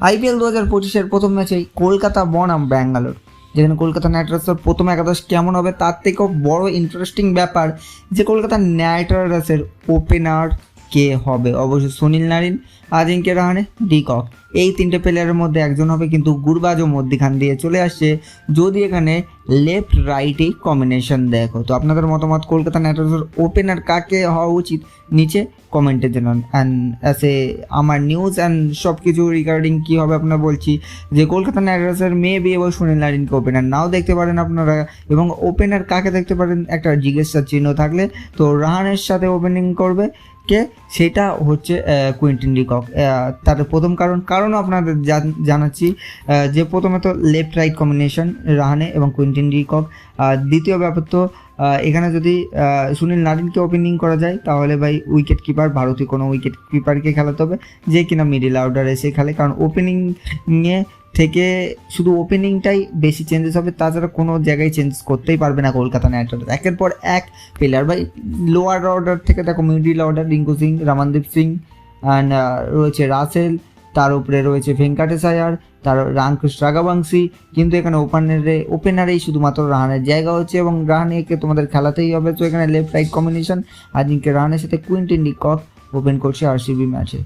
IPL দু হাজার পঁচিশের প্রথম ম্যাচেই কলকাতা বনাম ব্যাঙ্গালোর, যেখানে কলকাতা নাইট রাইডার্সের প্রথম একাদশ কেমন হবে তার থেকেও বড় ইন্টারেস্টিং ব্যাপার যে কলকাতা নাইট রাইডার্সের ওপেনার কে হবে? অবশ্যই সুনীল নারিন আজিঙ্কে রাহানে, ডিকক। এই তিনটে প্লেয়ারের মধ্যে একজন হবে কিন্তু গুরবাজও মধ্যখান দিয়ে চলে আসছে। যদি এখানে লেফট রাইটে কম্বিনেশন দেখো, তো আপনাদের মতামত কলকাতা নাইট রাইডার্সের ওপেনার কাকে হওয়া উচিত? নিচে কমেন্টে জানান। অ্যান্ড অ্যাসে আমার নিউজ অ্যান্ড সব কিছু রিগার্ডিং কী হবে আপনার বলছি যে কলকাতা নাইট রাইডার্সের মেবি এবং সুনীল নারিনকে ওপেনার নাও দেখতে পারেন আপনারা, এবং ওপেনার কাকে দেখতে পারেন? একটা জিজ্ঞাসার চিহ্ন থাকলে। তো রাহানের সাথে ওপেনিং করবে। কে, সেটা হচ্ছে কুইন্টিন ডিকক তার প্রথম কারণ, কারণও আপনাদের জান- জানাচ্ছি যে প্রথমে তো লেফট রাইট কম্বিনেশন রাহানে এবং কুইন্টিন ডিকক দ্বিতীয় ব্যাপার তো এখানে যদি সুনীল নারিনকে ওপেনিং করা যায়, তাহলে ভাই উইকেট কিপার ভারতীয় কোনো উইকেট কিপারকে খেলাতে হবে, যে কিনা মিডিল অর্ডার এসে খেলে, কারণ ওপেনিংয়ে থেকে শুধু ওপেনিংটাই বেশি চেঞ্জেস হবে, তাছাড়া কোনো জায়গায় চেঞ্জ করতেই পারবে না কলকাতা নাইট রাইডার্স একের পর এক প্লেয়ার ভাই লোয়ার অর্ডার থেকে দেখো middle order Rinku Singh, Ramandeep Singh and রয়েছে রাসেল, তার উপরে রয়েছে ভেঙ্কাটেশ আয়ার, তার রামকৃষ্ণ রাগাবাংশী কিন্তু এখানে ওপেনারে ওপেনারেই শুধুমাত্র রাহানের জায়গা হচ্ছে এবং রাহানেকে তোমাদের খেলাতেই হবে। তো এখানে লেফট রাইট কম্বিনেশন আজিঙ্কে রাহানের সাথে কুইন্টিন ডিকক ওপেন করছে আরসিবি ম্যাচে